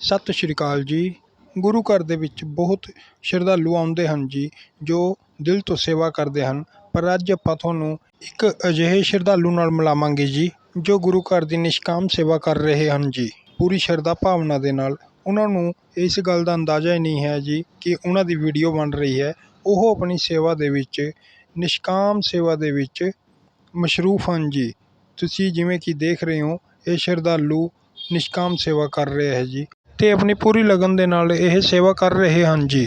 ਸਤਿ ਸ਼੍ਰੀ ਅਕਾਲ ਜੀ। ਗੁਰੂ ਘਰ ਦੇ ਵਿੱਚ ਬਹੁਤ ਸ਼ਰਧਾਲੂ ਆਉਂਦੇ ਹਨ ਜੀ, ਜੋ ਦਿਲ ਤੋਂ ਸੇਵਾ ਕਰਦੇ ਹਨ। ਪਰ ਅੱਜ ਆਪਾਂ ਤੁਹਾਨੂੰ ਇੱਕ ਅਜਿਹੇ ਸ਼ਰਧਾਲੂ ਨਾਲ ਮਿਲਾਵਾਂਗੇ ਜੀ, ਜੋ ਗੁਰੂ ਘਰ ਦੀ ਨਿਸ਼ਕਾਮ ਸੇਵਾ ਕਰ ਰਹੇ ਹਨ ਜੀ। ਪੂਰੀ ਸ਼ਰਧਾ ਭਾਵਨਾ ਦੇ ਨਾਲ ਉਹਨਾਂ ਨੂੰ ਇਸ ਗੱਲ ਦਾ ਅੰਦਾਜ਼ਾ ਹੀ ਨਹੀਂ ਹੈ ਜੀ ਕਿ ਉਹਨਾਂ ਦੀ ਵੀਡੀਓ ਬਣ ਰਹੀ ਹੈ। ਉਹ ਆਪਣੀ ਸੇਵਾ ਦੇ ਵਿੱਚ, ਨਿਸ਼ਕਾਮ ਸੇਵਾ ਦੇ ਵਿੱਚ ਮਸ਼ਰੂਫ ਹਨ ਜੀ। ਤੁਸੀਂ ਜਿਵੇਂ ਕਿ ਦੇਖ ਰਹੇ ਹੋ, ਇਹ ਸ਼ਰਧਾਲੂ ਨਿਸ਼ਕਾਮ ਸੇਵਾ ਕਰ ਰਹੇ ਹੈ ਜੀ। ਅਤੇ ਆਪਣੀ ਪੂਰੀ ਲਗਨ ਦੇ ਨਾਲ ਇਹ ਸੇਵਾ ਕਰ ਰਹੇ ਹਨ ਜੀ।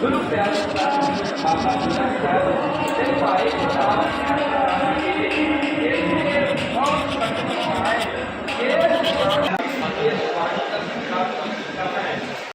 ਗੁਰੂ ਪਿਆਰੇ ਦਾ ਬਾਬਾ ਜੀ ਦਾ ਸਾਹਿਬ ਤੇ ਭਾਈ